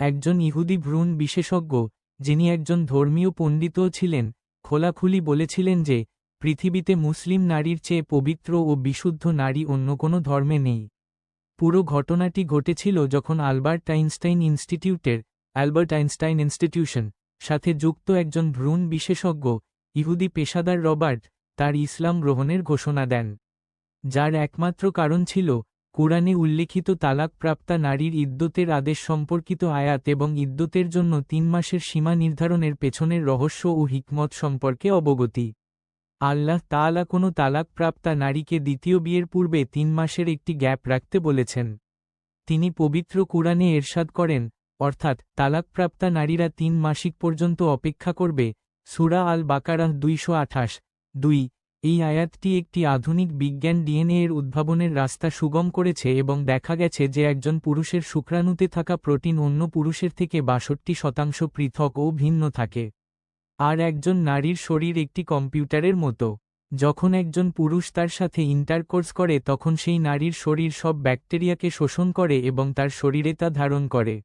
একজন ইহুদি ভ্রূণ বিশেষজ্ঞ, যিনি একজন ধর্মীয় পণ্ডিতও ছিলেন, খোলাখুলি বলেছিলেন যে, পৃথিবীতে মুসলিম নারীর চেয়ে পবিত্র ও বিশুদ্ধ নারী অন্য কোনো ধর্মে নেই। পুরো ঘটনাটি ঘটেছিল যখন আলবার্ট আইনস্টাইন ইনস্টিটিউটের অ্যালবার্ট আইনস্টাইন ইনস্টিটিউশন, সাথে যুক্ত একজন ভ্রূণ বিশেষজ্ঞ, ইহুদি পেশাদার রবার্ট, তার ইসলাম গ্রহণের ঘোষণা দেন। যার একমাত্র কারণ ছিল কুরআনে উল্লিখিত তালাকপ্রাপ্তা নারীর ইদ্যতের আদেশ সম্পর্কিত আয়াত এবং ইদ্যতের জন্য তিন মাসের সীমা নির্ধারণের পেছনের রহস্য ও হিকমত সম্পর্কে অবগতি। আল্লাহ তাআলা কোনো তালাকপ্রাপ্তা নারীকে দ্বিতীয় বিয়ের পূর্বে তিন মাসের একটি গ্যাপ রাখতে বলেছেন। তিনি পবিত্র কুরআনে এরশাদ করেন, অর্থাৎ তালাকপ্রাপ্তা নারীরা তিন মাসিক পর্যন্ত অপেক্ষা করবে, সুরা আল বাকারাহ দুইশো আঠাশ, দুই এই আয়াতটি একটি আধুনিক বিজ্ঞান ডিএনএ এর উদ্ভাবনের রাস্তা সুগম করেছে এবং দেখা গেছে যে একজন পুরুষের শুক্রাণুতে থাকা প্রোটিন অন্য পুরুষের থেকে বাষট্টি শতাংশ পৃথক ও ভিন্ন থাকে। আর একজন নারীর শরীর একটি কম্পিউটারের মতো। যখন একজন পুরুষ তার সাথে ইন্টারকোর্স করে, তখন সেই নারীর শরীর সব ব্যাকটেরিয়াকে শোষণ করে এবং তার শরীরে তা ধারণ করে।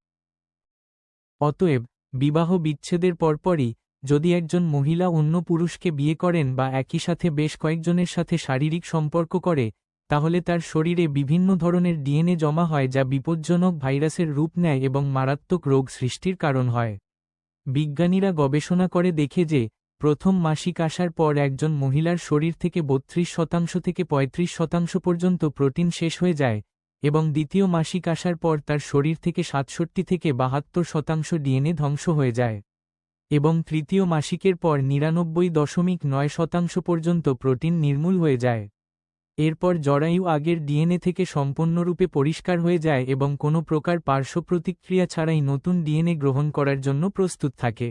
অতএব, বিবাহ বিচ্ছেদের পরপরই যদি একজন মহিলা অন্য পুরুষকে বিয়ে করেন বা একই সাথে বেশ কয়েকজনের সাথে শারীরিক সম্পর্ক করে, তাহলে তার শরীরে বিভিন্ন ধরনের ডিএনএ জমা হয় যা বিপজ্জনক ভাইরাসের রূপ নেয় এবং মারাত্মক রোগ সৃষ্টির কারণ হয়। বিজ্ঞানীরা গবেষণা করে দেখে যে, প্রথম মাসিক আসার পর একজন মহিলার শরীর থেকে বত্রিশ শতাংশ থেকে ৩৫ শতাংশ পর্যন্ত প্রোটিন শেষ হয়ে যায়, এবং দ্বিতীয় মাসিক আসার পর তার শরীর থেকে সাতষট্টি থেকে বাহাত্তর শতাংশ ডিএনএ ধ্বংস হয়ে যায়। এবং তৃতীয় মাসিকের পর নিরানব্বই দশমিক নয় শতাংশ পর্যন্ত প্রোটিন নির্মূল হয়ে যায়। এরপর জরায়ু আগের ডিএনএ থেকে সম্পূর্ণরূপে পরিষ্কার হয়ে যায় এবং কোনো প্রকার পার্শ্ব প্রতিক্রিয়া ছাড়াই নতুন ডিএনএ গ্রহণ করার জন্য প্রস্তুত থাকে।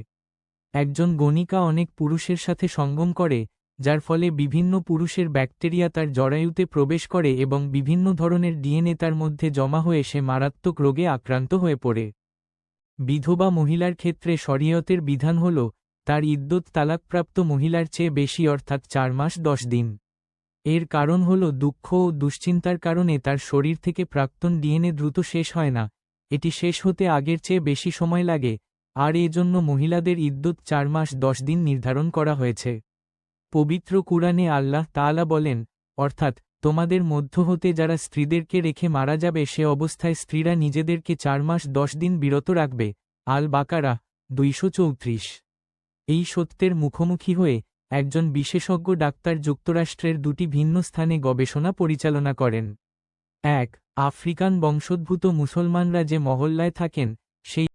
একজন গণিকা অনেক পুরুষের সাথে সঙ্গম করে, যার ফলে বিভিন্ন পুরুষের ব্যাকটেরিয়া তার জরায়ুতে প্রবেশ করে এবং বিভিন্ন ধরনের ডিএনএ তার মধ্যে জমা হয়ে সে মারাত্মক রোগে আক্রান্ত হয়ে পড়ে। বিধবা মহিলার ক্ষেত্রে শরীয়তের বিধান হল, তার ইদ্যুৎ তালাকপ্রাপ্ত মহিলার চেয়ে বেশি অর্থাৎ চার মাস দশ দিন। এর কারণ হল দুঃখ ও দুশ্চিন্তার কারণে তার শরীর থেকে প্রাক্তন ডিএনএ দ্রুত শেষ হয় না, এটি শেষ হতে আগের চেয়ে বেশি সময় লাগে, আর এজন্য মহিলাদের ইদ্যুৎ চার মাস দশ দিন নির্ধারণ করা হয়েছে। পবিত্র কুরআনে আল্লাহ তাআলা বলেন, অর্থাৎ তোমাদের মধ্য হতে যারা স্ত্রীদেরকে রেখে মারা যাবে সে অবস্থায় স্ত্রীরা নিজেদেরকে চার মাস দশ দিন বিরত রাখবে। আল বাকারা দুইশো চৌত্রিশ। এই সত্যের মুখোমুখি হয়ে একজন বিশেষজ্ঞ ডাক্তার যুক্তরাষ্ট্রের দুটি ভিন্ন স্থানে গবেষণা পরিচালনা করেন। এক, আফ্রিকান বংশোদ্ভূত মুসলমানরা যে মহল্লায় থাকেন, সেই